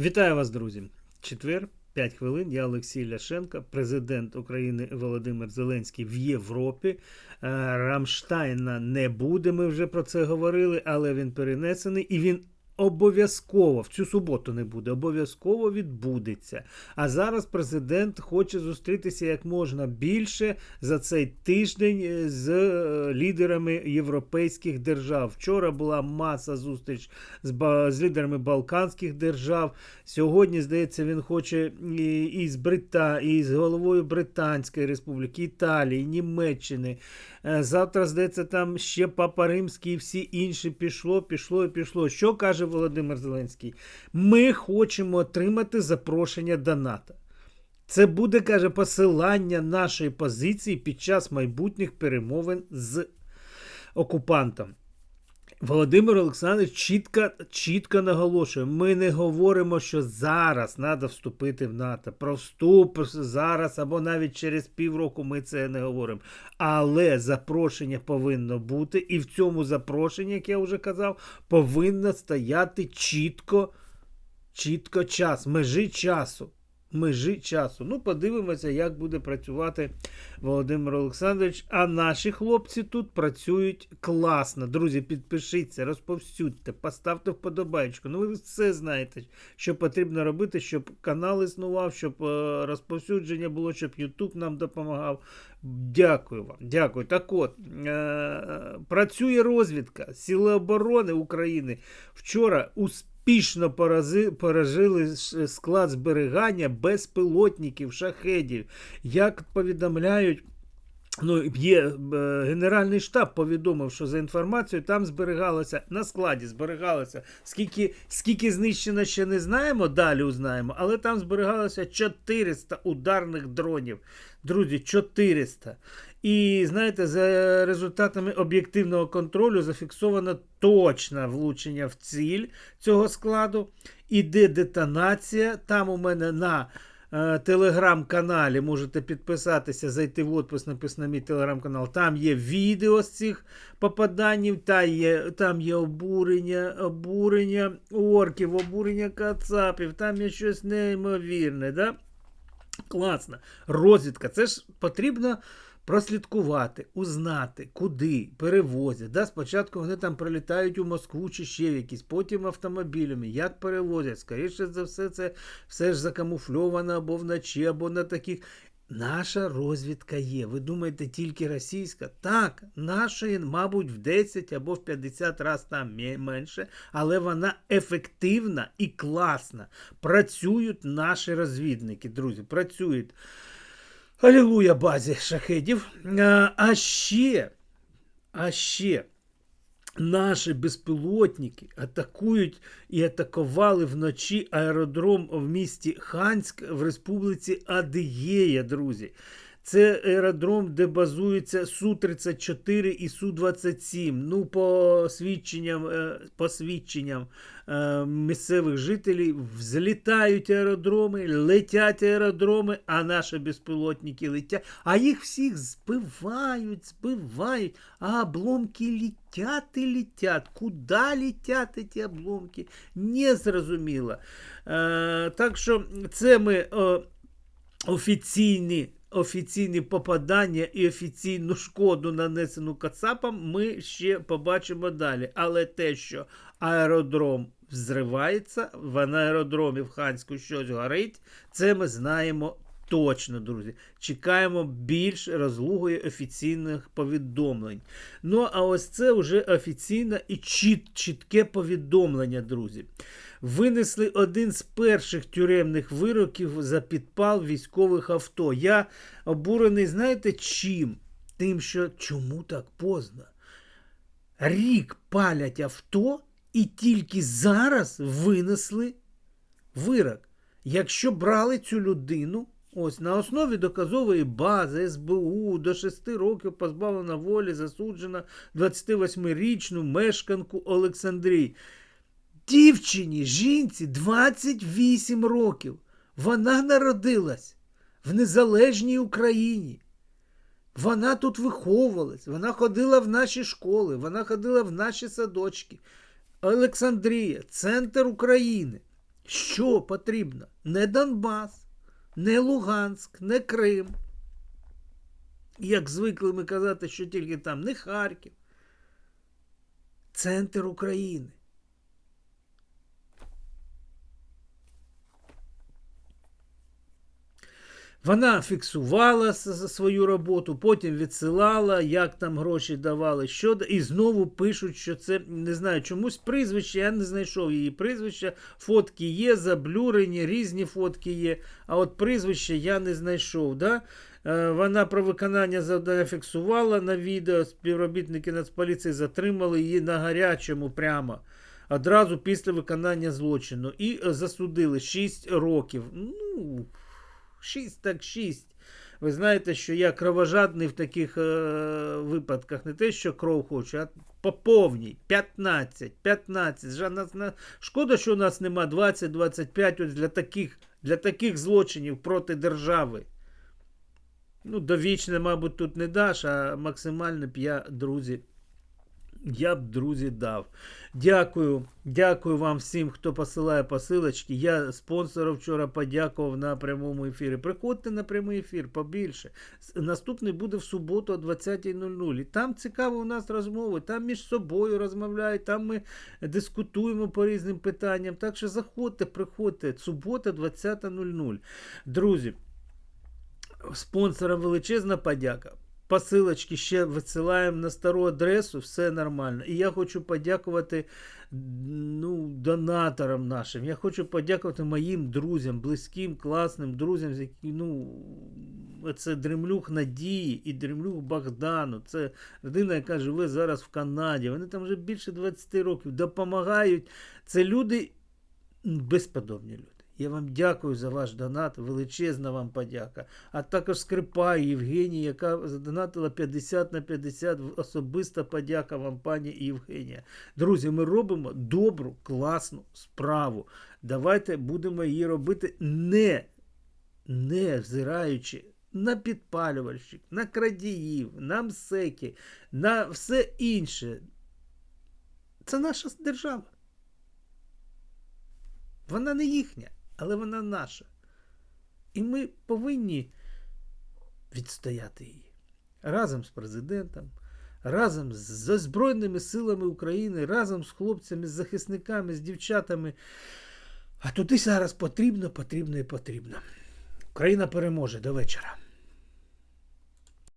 Вітаю вас, друзі! Четвер, 5 хвилин. Я Олексій Ляшенко, президент України Володимир Зеленський в Європі. Е, Рамштайна не буде. Ми вже про це говорили, але він перенесений і він. Обов'язково в цю суботу не буде, обов'язково відбудеться. А зараз президент хоче зустрітися як можна більше за цей тиждень е, з е, лідерами європейських держав. Вчора була маса зустріч з, з лідерами Балканських держав. Сьогодні, здається, він хоче і, і з Брита, і з головою Британської Республіки, Італії, Німеччини. Е, Завтра, здається, там ще Папа Римський і всі інші пішло, пішло і пішло. Що каже Володимир Зеленський? Ми хочемо отримати запрошення до НАТО. Це буде, каже, посилання нашої позиції під час майбутніх перемовин з окупантом. Володимир Олександрович чітко, чітко наголошує: ми не говоримо, що зараз треба вступити в НАТО. Про вступ зараз або навіть через півроку ми це не говоримо. Але запрошення повинно бути, і в цьому запрошенні, як я вже казав, повинно стояти чітко, чітко час, межі часу. Межі часу. Ну, подивимося, як буде працювати Володимир Олександрович. А наші хлопці тут працюють класно. Друзі, підпишіться, розповсюдьте, поставте вподобайку. Ну, ви все знаєте, що потрібно робити, щоб канал існував, щоб е, розповсюдження було, щоб YouTube нам допомагав. Дякую вам. Дякую. Так от, е, працює розвідка Сили оборони України. Вчора успішно пережили ш- склад зберігання безпілотників, шахедів. Як повідомляють. Ну, є е, Генеральний штаб повідомив, що за інформацією там зберігалося на складі зберігалося. Скільки, скільки знищено, ще не знаємо, далі узнаємо, але там зберігалося 400 ударних дронів. Друзі, 400. І знаєте, за результатами об'єктивного контролю зафіксовано точне влучення в ціль цього складу. Іде детонація. Там у мене на е, телеграм-каналі можете підписатися, зайти в отпис, написано мій телеграм-канал. Там є відео з цих попаданнів, та є, там є обурення, обурення орків, обурення кацапів, там є щось неймовірне. Да? Класно. Розвідка. Це ж потрібно прослідкувати, узнати, куди перевозять. Да? Спочатку вони там прилітають у Москву чи ще в якісь, потім автомобілями. Як перевозять? Скоріше за все, це все ж закамуфльовано або вночі, або на таких. Наша розвідка є. Ви думаєте, тільки російська? Так, нашої, мабуть, в 10 або в 50 разів там менше, але вона ефективна і класна. Працюють наші розвідники, друзі, працюють. Алілуя базі шахедів. А, а ще, а ще наші безпілотники атакують і атакували вночі аеродром в місті Ханськ в республіці Адигея, друзі. Це аеродром, де базуються Су-34 і Су-27. Ну, по свідченням, е, по свідченням е, місцевих жителів, взлітають аеродроми, летять аеродроми, а наші безпілотники летять. А їх всіх збивають, збивають, а обломки летять і летять. Куди летять ці обломки? Не зрозуміло. Е, так що це ми. Офіційні, офіційні попадання і офіційну шкоду, нанесену Кацапам, ми ще побачимо далі. Але те, що аеродром взривається, в аеродромі в Ханську щось горить, це ми знаємо. Точно, друзі, чекаємо більш розлугої офіційних повідомлень. Ну, а ось це вже офіційне і чіт, чітке повідомлення, друзі винесли один з перших тюремних вироків за підпал військових авто. Я обурений, знаєте чим? Тим, що чому так поздно? Рік палять авто і тільки зараз винесли вирок. Якщо брали цю людину, ось на основі доказової бази СБУ до 6 років позбавлена волі, засуджена 28-річну мешканку Олександрії. Дівчині, жінці 28 років. Вона народилась в незалежній Україні. Вона тут виховувалась, вона ходила в наші школи, вона ходила в наші садочки. Олександрія, центр України. Що потрібно? Не Донбас, не Луганськ, не Крим. Як звикли ми казати, що тільки там не Харків. Центр України. Вона фіксувала свою роботу, потім відсилала, як там гроші давали, що і знову пишуть, що це не знаю, чомусь прізвище. Я не знайшов її прізвища. Фотки є, заблюрені, різні фотки є. А от прізвище я не знайшов. Да? Е, Вона про виконання завдання фіксувала на відео. Співробітники Нацполіції затримали її на гарячому прямо. Одразу після виконання злочину. І е, засудили 6 років. Ну, 6 так 6. Ви знаєте, що я кровожадний в таких е, випадках. Не те, що кров хочу, а по повній. 15. 15. Жа- нас- на- Шкода, що у нас нема 20-25 ось для таких, для таких злочинів проти держави. Ну, довічне, мабуть, тут не даш, а максимальне б друзі, я б, друзі, дав. Дякую, дякую вам всім, хто посилає посилочки. Я спонсору вчора подякував на прямому ефірі. Приходьте на прямий ефір побільше. Наступний буде в суботу о 20.00. І там цікаво у нас розмови, там між собою розмовляють, там ми дискутуємо по різним питанням. Так що заходьте, приходьте. Субота 20.00. Друзі, спонсорам величезна подяка. Посилочки ще висилаємо на стару адресу, все нормально. І я хочу подякувати ну, донаторам нашим. Я хочу подякувати моїм друзям, близьким, класним друзям, з які, ну, це Дремлюх Надії і Дремлюх Богдану. Це людина, яка живе зараз в Канаді. Вони там вже більше 20 років допомагають. Це люди безподобні люди. Я вам дякую за ваш донат, величезна вам подяка. А також Скрипай Євгенії, яка задонатила 50 на 50. Особиста подяка вам, пані Євгенія. Друзі, ми робимо добру, класну справу. Давайте будемо її робити не, не взираючи на підпалювальщик, на крадіїв, на мсеки, на все інше. Це наша держава. Вона не їхня, але вона наша. І ми повинні відстояти її разом з президентом, разом з Збройними силами України, разом з хлопцями, з захисниками, з дівчатами. А туди зараз потрібно, потрібно і потрібно. Україна переможе до вечора.